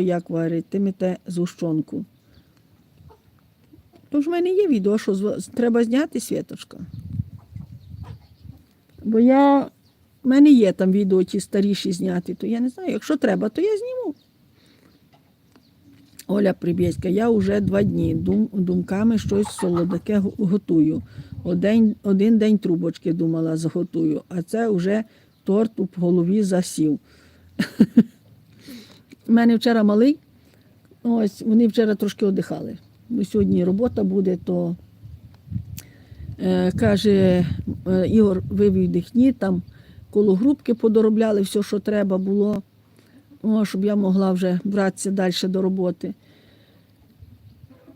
як варитимете зущонку. Тож в мене є відео, що треба зняти світочка. Бо я, в мене є там відео ті старіші зняти, то я не знаю, якщо треба, то я зніму. Оля Прибєцька, я вже два дні дум, думками щось солодке готую. Один, один день трубочки думала, зготую, а це вже торт у голові засів. У мене вчора малий, ось вони вчора трошки одихали. Бо сьогодні робота буде, то е, каже е, Ігор, ви віддихні, там коло грубки подоробляли все, що треба було, о, щоб я могла вже братися далі до роботи.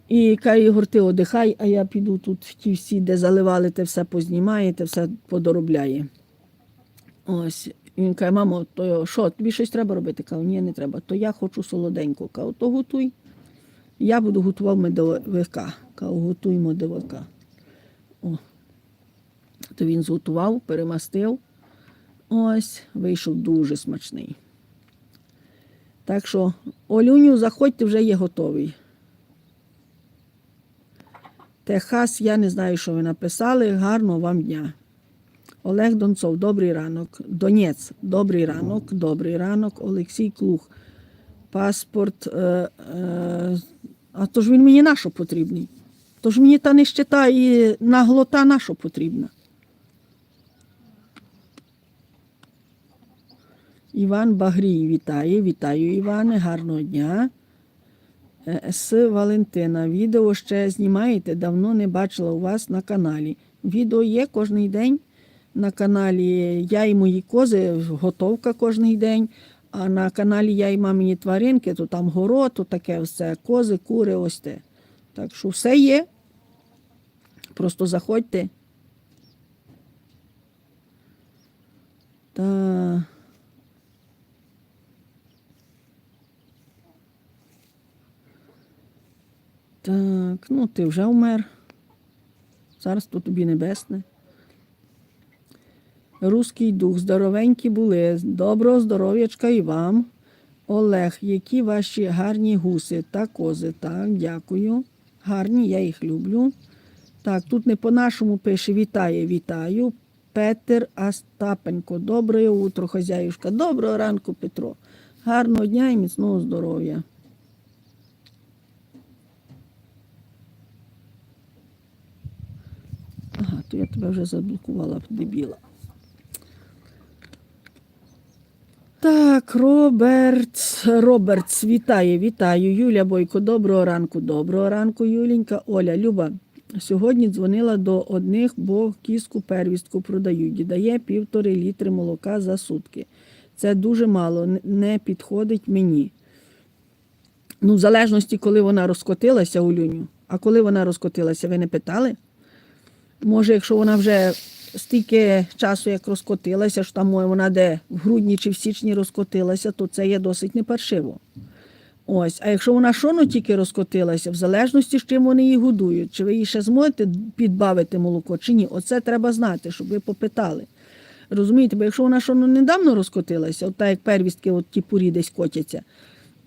І каже, Ігор, ти одихай, а я піду тут ті всі, де заливали, те все познімає, те все подоробляє. Ось. Він каже, мамо, то що, тобі щось треба робити? Кажу, ні, не треба. То я хочу солоденьку. Кажу, то готуй. Я буду готувати медовика. Кажу, готуй медовика. О. То він зготував, перемастив. Ось, вийшов дуже смачний. Так що, Олюню, заходьте, вже є готовий. Техас, я не знаю, що ви написали. Гарного вам дня. Олег Донцов, добрий ранок. Донець, добрий ранок, добрий ранок. Олексій Клух. Паспорт. Е, е, а то ж він мені на потрібний? То ж мені та нищета і наглота на потрібна. Іван Багрій вітає. Вітаю, Іване, гарного дня. Е, С. Валентина. Відео ще знімаєте, давно не бачила у вас на каналі. Відео є кожен день на каналі Я і мої кози, готовка кожен день. А на каналі Я і мамині тваринки, то там город, то таке все, кози, кури, ось те. Так що все є. Просто заходьте. Та... Так, ну ти вже вмер. Царство тобі небесне. Руський дух, здоровенькі були. Доброго здоров'ячка і вам. Олег, які ваші гарні гуси та кози. Так, дякую. Гарні, я їх люблю. Так, тут не по-нашому пише вітає, вітаю. Петер Остапенко. Доброе утро, хазяюшка. Доброго ранку, Петро. Гарного дня і міцного здоров'я. Ага, то я тебе вже заблокувала, дебіла. Так, Роберт, Робертс, вітає, вітаю. Юля Бойко, доброго ранку, доброго ранку, Юленька. Оля, Люба, сьогодні дзвонила до одних, бо кіску первістку продають. І дає півтори літри молока за сутки. Це дуже мало, не підходить мені. Ну, в залежності, коли вона розкотилася, Олюню. А коли вона розкотилася, ви не питали? Може, якщо вона вже стільки часу, як розкотилася, що там вона де в грудні чи в січні розкотилася, то це є досить непаршиво. Ось, а якщо вона шоно тільки розкотилася, в залежності, з чим вони її годують, чи ви їй ще зможете підбавити молоко, чи ні, оце треба знати, щоб ви попитали. Розумієте, бо якщо вона шоно недавно розкотилася, от так як первістки, от ті пурі десь котяться,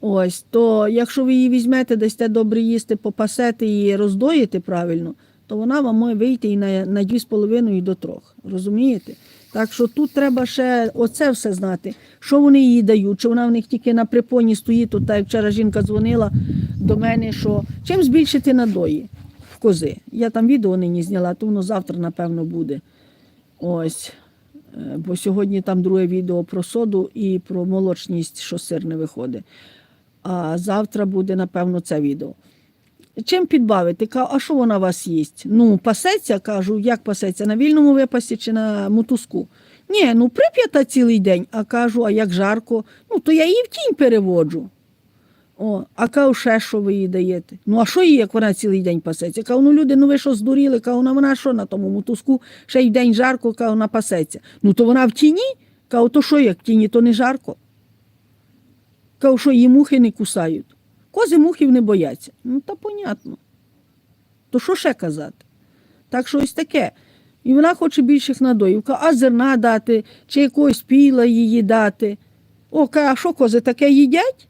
ось, то якщо ви її візьмете, дасте добре їсти, попасете і роздоїте правильно, то вона вам може вийти і на, на 2,5 і до 3. Розумієте? Так що тут треба ще оце все знати, що вони їй дають, чи вона в них тільки на припоні стоїть, тут, так як вчора жінка дзвонила до мене, що чим збільшити надої в кози. Я там відео нині зняла, то воно завтра, напевно, буде. Ось. Е, Бо сьогодні там друге відео про соду і про молочність, що сир не виходить. А завтра буде, напевно, це відео. Чим підбавити? Кажу, а що вона у вас їсть? Ну, пасеться, кажу, як пасеться, на вільному випасі чи на мотузку? Ні, ну прип'ята цілий день, а кажу, а як жарко, ну то я її в тінь переводжу. О, а кажу, ще що ви їй даєте? Ну, а що їй, як вона цілий день пасеться? Кажу, ну люди, ну ви що здуріли? Кажу, ну вона що на тому мотузку, ще й день жарко, кажу, вона пасеться. Ну то вона в тіні? Кажу, то що як в тіні, то не жарко. Кажу, що її мухи не кусають. Кози мухів не бояться. Ну, та понятно. То що ще казати? Так що ось таке. І вона хоче більших надоїв. А зерна дати, чи якогось піла її дати. О, а що кози таке їдять?